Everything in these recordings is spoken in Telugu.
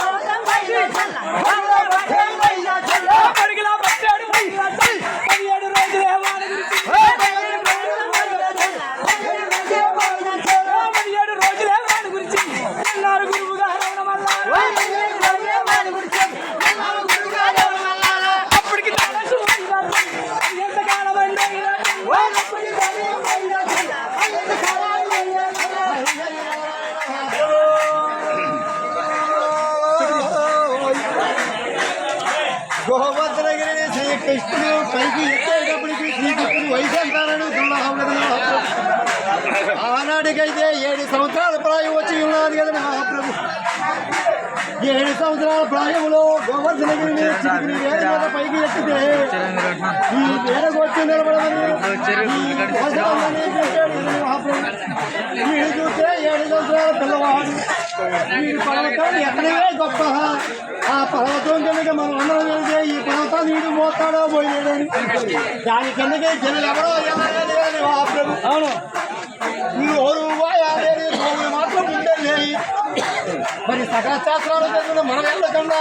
ಬಾಳ గోవర్ధనగిరి పైకి ఎక్కేటప్పటికి శ్రీకృష్ణుడు వయసు అంటారని ఆనాటికైతే ఏడు సంవత్సరాల ప్రాయం వచ్చి ఉన్నది కదా మహాప్రభు. ఏడు సంవత్సరాల ప్రాయంలో గోవర్ధన గిరి మీద చిరుకుని వేద మీద పైకి ఎక్కితే ఈ వేరకు వచ్చి నిలబడమని మహాప్రభు. వీడు చూస్తే ఏడు సంవత్సరాల పిల్లవాడు. వీడి పర్వతం ఎక్కడే గొప్ప ఆ పర్వతం కిందకి మనం అందరం వెళ్తే ఈ పర్వతాన్ని వీడు మోస్తాడో పోయినాడని దాని కిందకి జనులు ఎవరో ఎలాగని మహాప్రభు. అవును. నోరు వాయాలేని భూమి మాత్రం ఉండేది మరి సకల శాస్త్రాలు చదివిన మనం వెళ్ళకుండా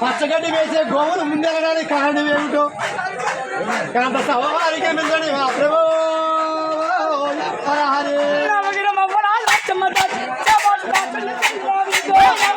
పచ్చగడ్డి వేసే గోవులు ముందెళ్ళడానికి కారణం ఏమిటో? కాంత సవారికి మిందని మా ప్రభు Hare. Ramadan, Jamaat, Battle, Singh, Ravi, Go,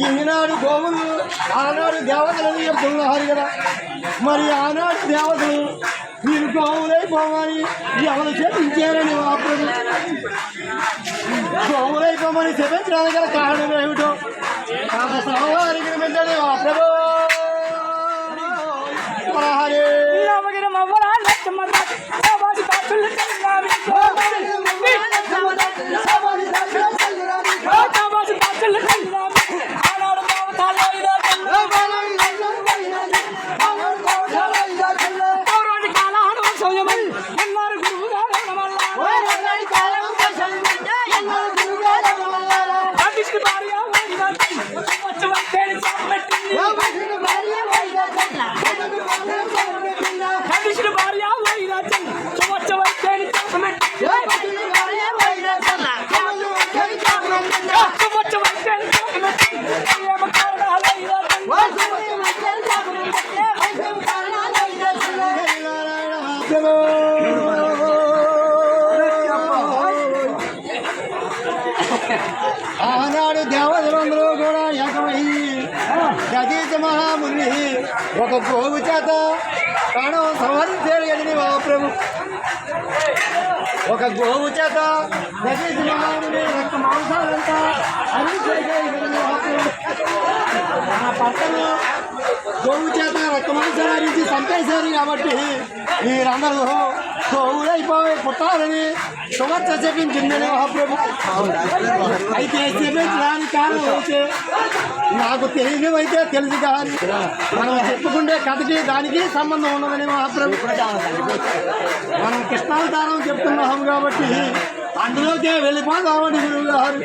ఈనాడు గోవులు ఆనాడు దేవతలని చెప్తున్నారు కదా మరి ఆనాడు దేవతలు మీరు గోవులైపోమని ఎవరు చెప్పించారని మహాప్రభు గోవులైపోమని చెప్పించడానికి గల కారణం ఏమిటో కాంత సవారికి మిందని రామగిరి ఆనాడు దేవతలందరూ కూడా ఏకమై గదీత మహాముని ఒక గోవు చేత ప్రాణం సంహరించారు కదని మహాప్రభు ఒక గోవు చేత గదీత మాంసాలంతా ఆ పట్టణం గోవు చేత రక్త మాంసాలు అరించి చంపేశారు కాబట్టి మీరందరూ గోవులైపోయి పుట్టాలని సుమర్చ చెప్పించిందని మహాప్రభు అయితే చెప్పించడానికి కారణం అయితే నాకు తెలియనివి అయితే తెలుసు కానీ మనం చెప్పుకుంటే కథకి దానికి సంబంధం ఉన్నదని మహాప్రభు మనం కృష్ణావతారం చెప్తున్నాం కాబట్టి అందులోకే వెళ్ళిపోదామని గురువు గారు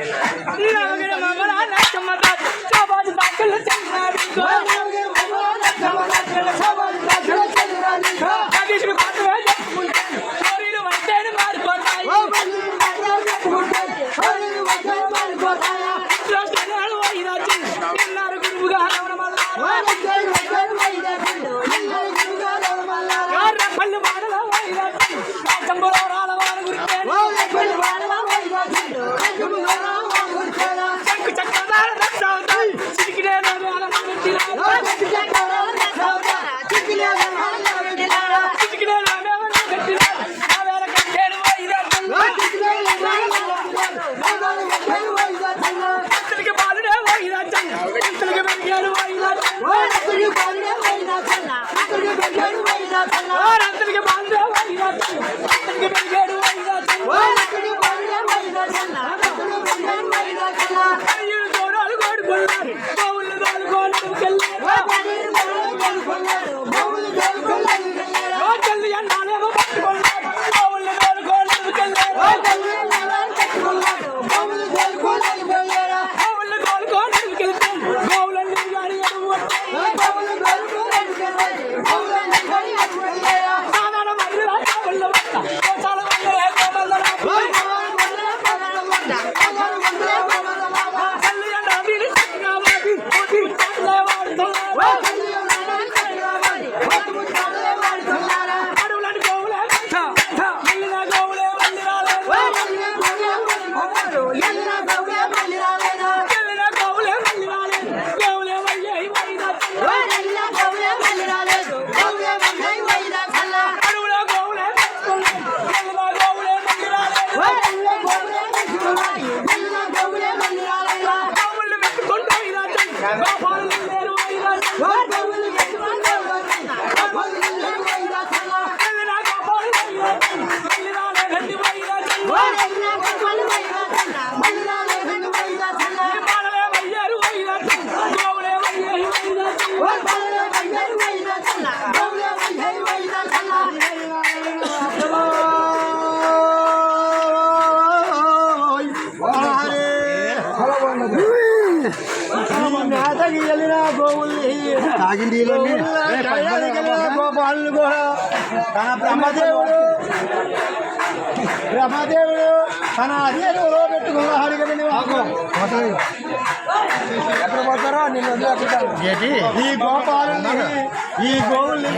Bye. నేతకి వెళ్ళిన గోవుల్ని గోపాలను కూడా బ్రహ్మదేవుడు బ్రహ్మదేవుడు తన అధీనంలో పెట్టుకున్న హరికవిని ఎక్కడ పోతారో నేను ఈ గోపాలని ఈ గోవుల్ని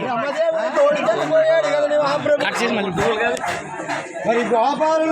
బ్రహ్మదేవుడు తోడుకెళ్ళిపోయాడు మరి గోపాలు